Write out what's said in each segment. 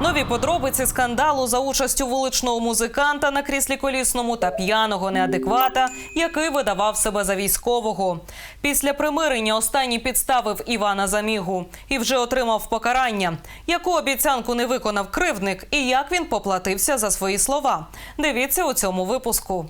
Нові подробиці скандалу за участю вуличного музиканта на кріслі колісному та п'яного неадеквата, який видавав себе за військового. Після примирення останній підставив Івана Замігу і вже отримав покарання. Яку обіцянку не виконав кривдник і як він поплатився за свої слова? Дивіться у цьому випуску.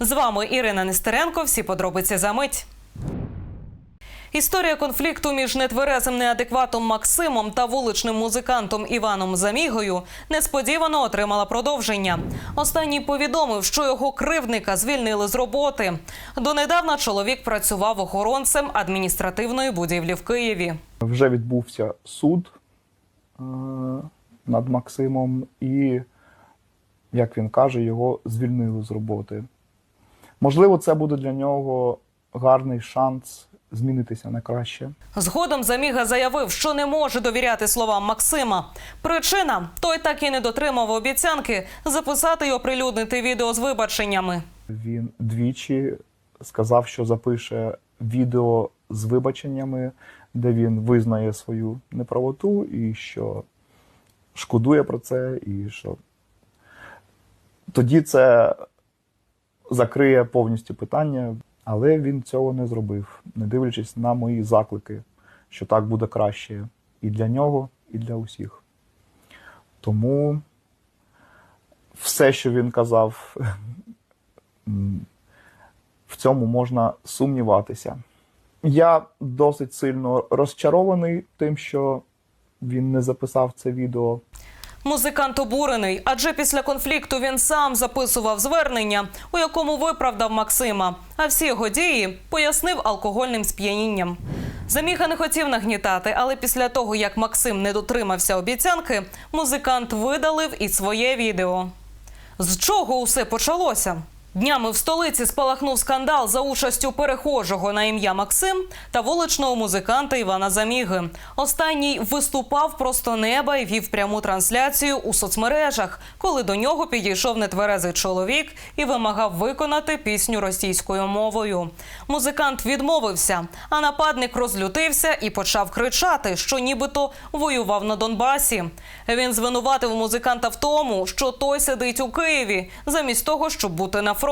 З вами Ірина Нестеренко. Всі подробиці за мить. Історія конфлікту між нетверезим неадекватом Максимом та вуличним музикантом Іваном Замігою несподівано отримала продовження. Останній повідомив, що його кривдника звільнили з роботи. Донедавна чоловік працював охоронцем адміністративної будівлі в Києві. Вже відбувся суд е, над Максимом, і, як він каже, його звільнили з роботи. Можливо, це буде для нього гарний шанс змінитися на краще. Згодом Заміга заявив, що не може довіряти словам Максима. Причина той так і не дотримав обіцянки записати й оприлюднити відео з вибаченнями. Він двічі сказав, що запише відео з вибаченнями, де він визнає свою неправоту і що шкодує про це, і що тоді це закриє повністю питання, але він цього не зробив, не дивлячись на мої заклики, що так буде краще і для нього, і для усіх. Тому все, що він казав, в цьому можна сумніватися. Я досить сильно розчарований тим, що він не записав це відео. Музикант обурений, адже після конфлікту він сам записував звернення, у якому виправдав Максима. А всі його дії пояснив алкогольним сп'янінням. Заміга не хотів нагнітати, але після того, як Максим не дотримався обіцянки, музикант видалив і своє відео. З чого усе почалося? Днями в столиці спалахнув скандал за участю перехожого на ім'я Максим та вуличного музиканта Івана Заміги. Останній виступав просто неба і вів пряму трансляцію у соцмережах, коли до нього підійшов нетверезий чоловік і вимагав виконати пісню російською мовою. Музикант відмовився, а нападник розлютився і почав кричати, що нібито воював на Донбасі. Він звинуватив музиканта в тому, що той сидить у Києві, замість того, щоб бути на фронті.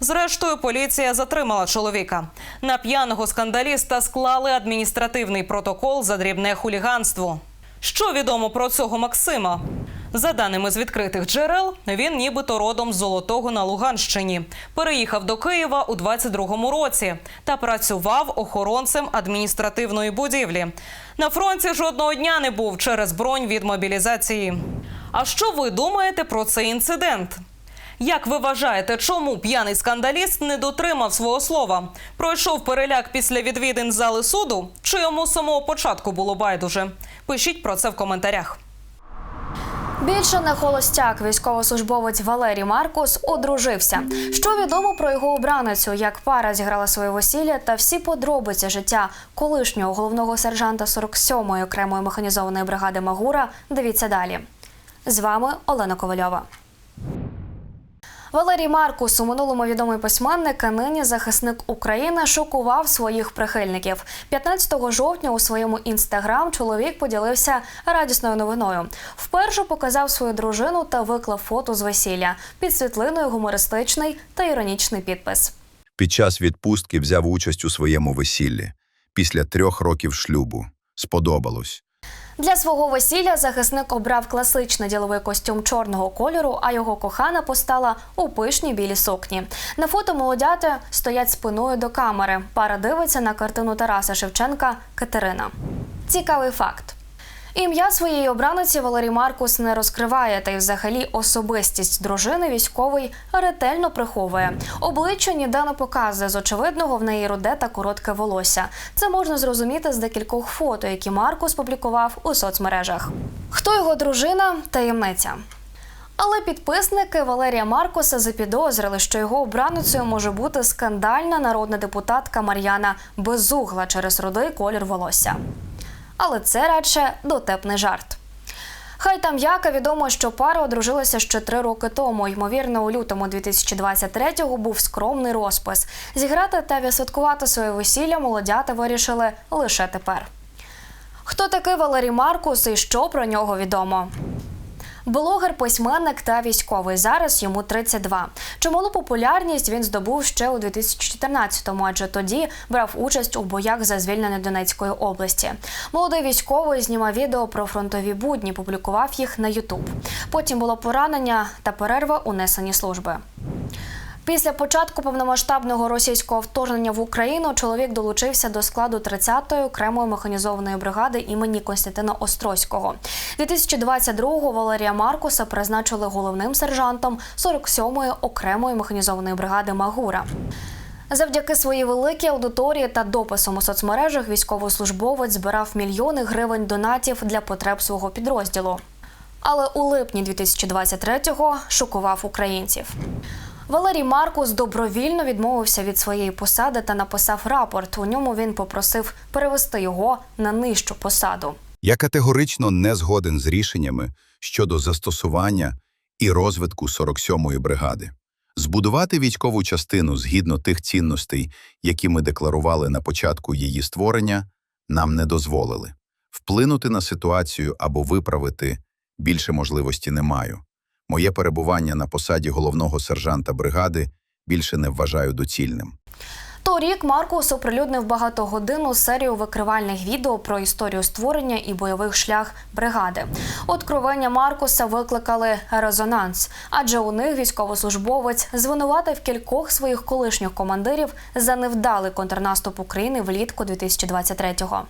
Зрештою, поліція затримала чоловіка. На п'яного скандаліста склали адміністративний протокол за дрібне хуліганство. Що відомо про цього Максима? За даними з відкритих джерел, він нібито родом з Золотого на Луганщині. Переїхав до Києва у 22-му році та працював охоронцем адміністративної будівлі. На фронті жодного дня не був через бронь від мобілізації. А що ви думаєте про цей інцидент? Як ви вважаєте, чому п'яний скандаліст не дотримав свого слова? Пройшов переляк після відвідин зали суду? Чи йому з самого початку було байдуже? Пишіть про це в коментарях. Більше не холостяк, військовослужбовець Валерій Маркус одружився. Що відомо про його обраницю, як пара зіграла своє весілля та всі подробиці життя колишнього головного сержанта 47-ї окремої механізованої бригади Магура. Дивіться далі. З вами Олена Ковальова. Валерій Маркус, у минулому відомий письменник, а нині захисник України, шокував своїх прихильників. 15 жовтня у своєму інстаграм чоловік поділився радісною новиною. Вперше показав свою дружину та виклав фото з весілля. Під світлиною гумористичний та іронічний підпис. Під час відпустки взяв участь у своєму весіллі. Після трьох років шлюбу. Сподобалось. Для свого весілля захисник обрав класичний діловий костюм чорного кольору, а його кохана постала у пишній білій сукні. На фото молодяти стоять спиною до камери. Пара дивиться на картину Тараса Шевченка Катерина. Цікавий факт. Ім'я своєї обраниці Валерій Маркус не розкриває, та й взагалі особистість дружини військовий ретельно приховує. Обличчя ніде не показує. З очевидного в неї руде та коротке волосся. Це можна зрозуміти з декількох фото, які Маркус публікував у соцмережах. Хто його дружина? Таємниця. Але підписники Валерія Маркуса запідозрили, що його обраницею може бути скандальна народна депутатка Мар'яна Безугла через рудий колір волосся. Але це радше дотепний жарт. Хай там яка відомо, що пара одружилася ще три роки тому. Ймовірно, у лютому 2023-го був скромний розпис. Зіграти та відсвяткувати своє весілля молодята вирішили лише тепер. Хто такий Валерій Маркус і що про нього відомо? Блогер, письменник та військовий. Зараз йому 32. Чималу популярність він здобув ще у 2014-му, адже тоді брав участь у боях за звільнення Донецької області. Молодий військовий знімав відео про фронтові будні, публікував їх на Ютуб. Потім було поранення та перерва у несенні служби. Після початку повномасштабного російського вторгнення в Україну чоловік долучився до складу 30-ї окремої механізованої бригади імені Костянтина Острозького. 2022-го Валерія Маркуса призначили головним сержантом 47-ї окремої механізованої бригади Магура. Завдяки своїй великій аудиторії та дописам у соцмережах військовослужбовець збирав мільйони гривень донатів для потреб свого підрозділу. Але у липні 2023-го шокував українців. Валерій Маркус добровільно відмовився від своєї посади та написав рапорт. У ньому він попросив перевести його на нижчу посаду. Я категорично не згоден з рішеннями щодо застосування і розвитку 47-ї бригади. Збудувати військову частину згідно тих цінностей, які ми декларували на початку її створення, нам не дозволили. Вплинути на ситуацію або виправити більше можливості не маю. Моє перебування на посаді головного сержанта бригади більше не вважаю доцільним. Торік Маркус оприлюднив багатогодинну серію викривальних відео про історію створення і бойових шлях бригади. Откровення Маркуса викликали резонанс, адже у них військовослужбовець звинуватив кількох своїх колишніх командирів за невдалий контрнаступ України влітку 2023-го.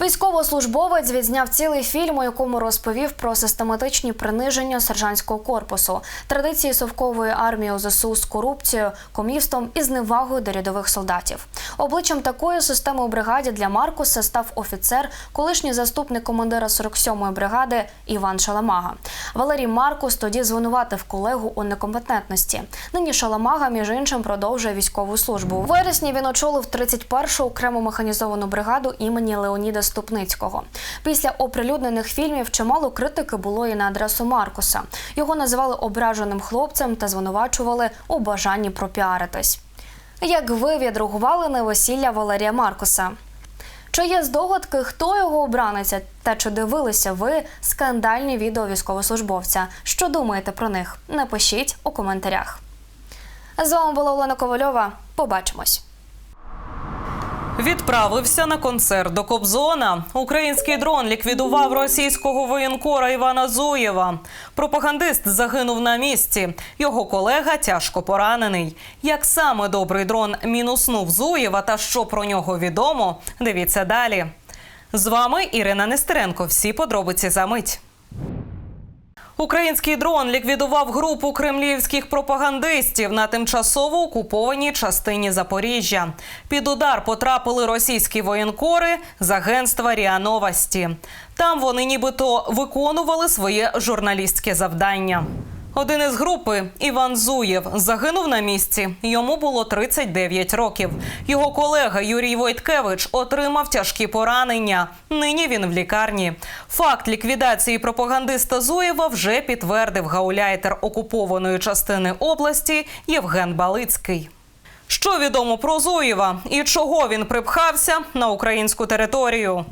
Військовослужбовець відзняв цілий фільм, у якому розповів про систематичні приниження сержантського корпусу, традиції совкової армії ОЗСУ з корупцією, комівством і зневагою до рядових солдатів. Обличчям такої системи у бригаді для Маркуса став офіцер, колишній заступник командира 47-ї бригади Іван Шаламага. Валерій Маркус тоді звинуватив колегу у некомпетентності. Нині Шаламага, між іншим, продовжує військову службу. У вересні він очолив 31-шу окрему механізовану бригаду імені Леоніда Ступницького. Після оприлюднених фільмів чимало критики було і на адресу Маркуса. Його називали ображеним хлопцем та звинувачували у бажанні пропіаритись. Як ви відреагували на весілля Валерія Маркуса? Чи є здогадки, хто його обраниться, та чи дивилися ви скандальні відео військовослужбовця? Що думаєте про них? Напишіть у коментарях. З вами була Олена Ковальова. Побачимось. Відправився на концерт до Кобзона. Український дрон ліквідував російського воєнкора Івана Зуєва. Пропагандист загинув на місці. Його колега тяжко поранений. Як саме добрий дрон мінуснув Зуєва та що про нього відомо, дивіться далі. З вами Ірина Нестеренко. Всі подробиці за мить. Український дрон ліквідував групу кремлівських пропагандистів на тимчасово окупованій частині Запоріжжя. Під удар потрапили російські воєнкори з агентства РІА Новості. Там вони нібито виконували своє журналістське завдання. Один із групи Іван Зуєв загинув на місці. Йому було 39 років. Його колега Юрій Войткевич отримав тяжкі поранення. Нині він в лікарні. Факт ліквідації пропагандиста Зуєва вже підтвердив гауляйтер окупованої частини області Євген Балицький. Що відомо про Зуєва і чого він припхався на українську територію?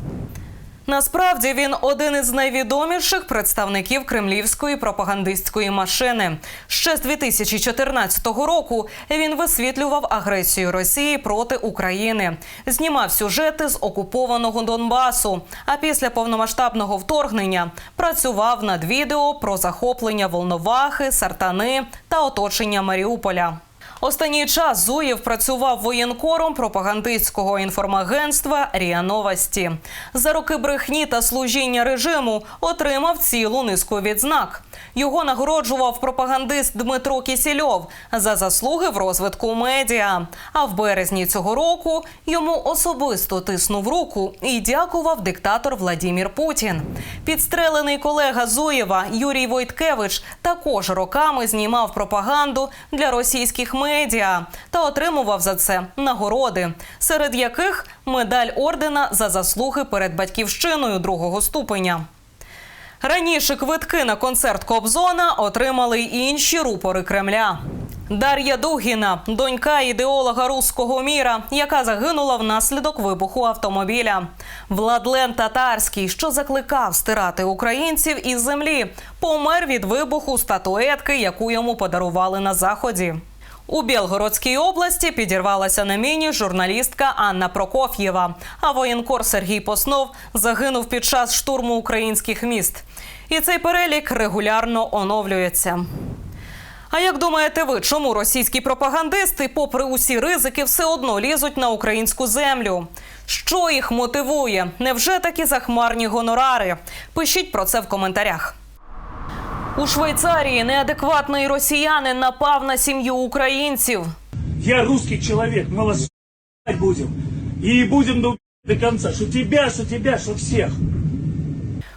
Насправді він один із найвідоміших представників кремлівської пропагандистської машини. Ще з 2014 року він висвітлював агресію Росії проти України, знімав сюжети з окупованого Донбасу. А після повномасштабного вторгнення працював над відео про захоплення Волновахи, Сартани та оточення Маріуполя. Останній час Зуєв працював воєнкором пропагандистського інформагентства РІА Новості. За роки брехні та служіння режиму отримав цілу низку відзнак. Його нагороджував пропагандист Дмитро Кісільов за заслуги в розвитку медіа. А в березні цього року йому особисто тиснув руку і дякував диктатор Владімір Путін. Підстрелений колега Зуєва Юрій Войткевич також роками знімав пропаганду для російських медіа та отримував за це нагороди, серед яких медаль ордена за заслуги перед батьківщиною другого ступеня. Раніше квитки на концерт Кобзона отримали й інші рупори Кремля. Дар'я Дугіна, донька ідеолога руського міра, яка загинула внаслідок вибуху автомобіля. Владлен Татарський, що закликав стирати українців із землі, помер від вибуху статуетки, яку йому подарували на заході. У Білгородській області підірвалася на міні журналістка Анна Прокоф'єва. А воєнкор Сергій Поснов загинув під час штурму українських міст. І цей перелік регулярно оновлюється. А як думаєте ви, чому російські пропагандисти, попри усі ризики, все одно лізуть на українську землю? Що їх мотивує? Невже такі захмарні гонорари? Пишіть про це в коментарях. У Швейцарії неадекватний росіянин напав на сім'ю українців. Я русский человек, мы вас ебать будем. И будем до, до конца. Что тебя, что тебя, что всех.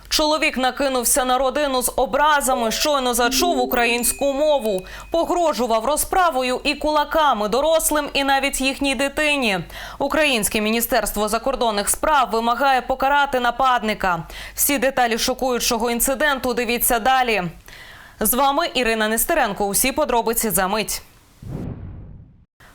Чоловік накинувся на родину з образами, щойно зачув українську мову, погрожував розправою і кулаками дорослим, і навіть їхній дитині. Українське міністерство закордонних справ вимагає покарати нападника. Всі деталі шокуючого інциденту дивіться далі. З вами Ірина Нестеренко. Усі подробиці за мить.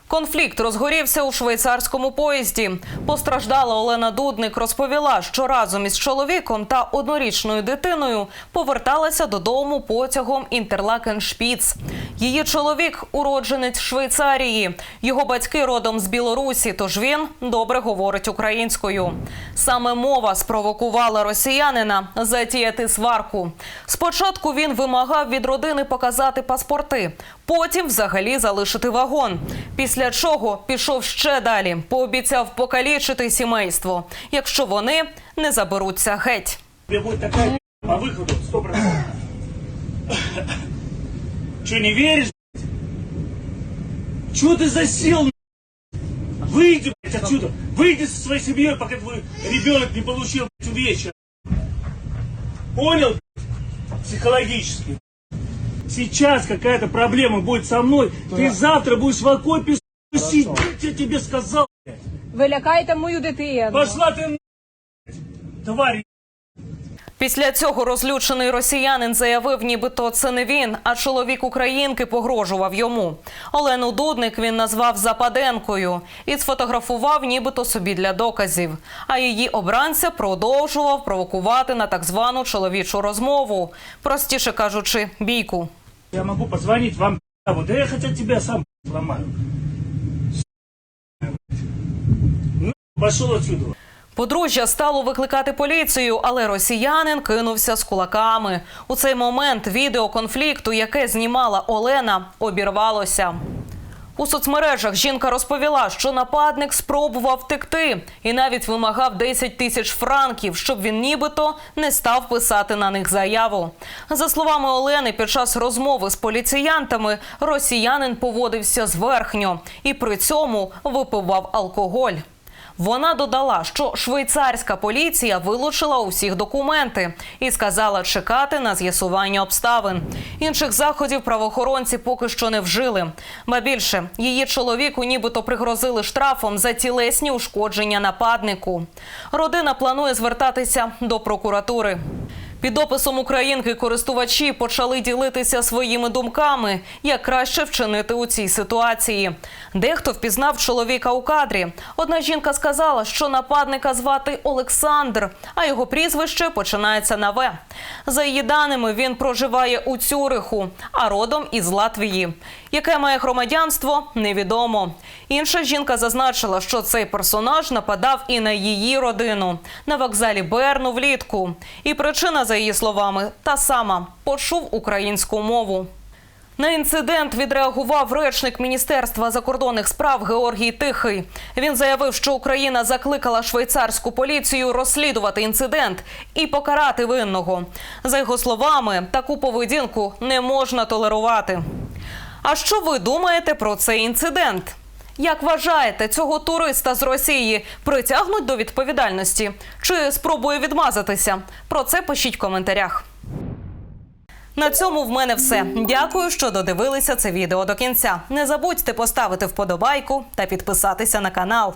Конфлікт розгорівся у швейцарському поїзді. Постраждала Олена Дудник розповіла, що разом із чоловіком та однорічною дитиною поверталася додому потягом Інтерлакен-Шпіц. Її чоловік уродженець Швейцарії. Його батьки родом з Білорусі, тож він добре говорить українською. Саме мова спровокувала росіянина затіяти сварку. Спочатку він вимагав від родини показати паспорти, потім взагалі залишити вагон. Після чого пішов ще далі, пообіцяв покалічити сімейство, якщо вони не заберуться геть. Тебе будет такая по выходу, сто процентов. Че, не веришь? Че ты засел? Выйди, блядь, отсюда. Выйди со своей семьей, пока твой ребенок не получил блядь, увечья. Понял? блядь? Психологически. Сейчас какая-то проблема будет со мной. Ты завтра будешь в окопе сидеть, я тебе сказал. блядь. Ви лякаєте мою дитину. Пошла ты на***, тварь. Після цього розлючений росіянин заявив, нібито це не він, а чоловік українки погрожував йому. Олену Дудник він назвав Западенкою і сфотографував, нібито собі для доказів. А її обранця продовжував провокувати на так звану чоловічу розмову, простіше кажучи, бійку. Я могу позвонить вам, да я хотя тебя сам сломаю. Ну, пошел отсюда. Подружжя стало викликати поліцію, але росіянин кинувся з кулаками. У цей момент відео конфлікту, яке знімала Олена, обірвалося. У соцмережах жінка розповіла, що нападник спробував втекти і навіть вимагав 10 тисяч франків, щоб він нібито не став писати на них заяву. За словами Олени, під час розмови з поліціянтами росіянин поводився зверхньо і при цьому випивав алкоголь. Вона додала, що швейцарська поліція вилучила усіх документи і сказала чекати на з'ясування обставин. Інших заходів правоохоронці поки що не вжили. Ба більше її чоловіку нібито пригрозили штрафом за тілесні ушкодження нападнику. Родина планує звертатися до прокуратури. Під описом українки користувачі почали ділитися своїми думками, як краще вчинити у цій ситуації. Дехто впізнав чоловіка у кадрі. Одна жінка сказала, що нападника звати Олександр, а його прізвище починається на В. За її даними, він проживає у Цюриху, а родом із Латвії. Яке має громадянство, невідомо. Інша жінка зазначила, що цей персонаж нападав і на її родину на вокзалі Берну влітку. І причина, за її словами, та сама почув українську мову. На інцидент відреагував речник Міністерства закордонних справ Георгій Тихий. Він заявив, що Україна закликала швейцарську поліцію розслідувати інцидент і покарати винного. За його словами, таку поведінку не можна толерувати. А що ви думаєте про цей інцидент? Як вважаєте, цього туриста з Росії притягнуть до відповідальності чи спробує відмазатися? Про це пишіть в коментарях. На цьому в мене все. Дякую, що додивилися це відео до кінця. Не забудьте поставити вподобайку та підписатися на канал.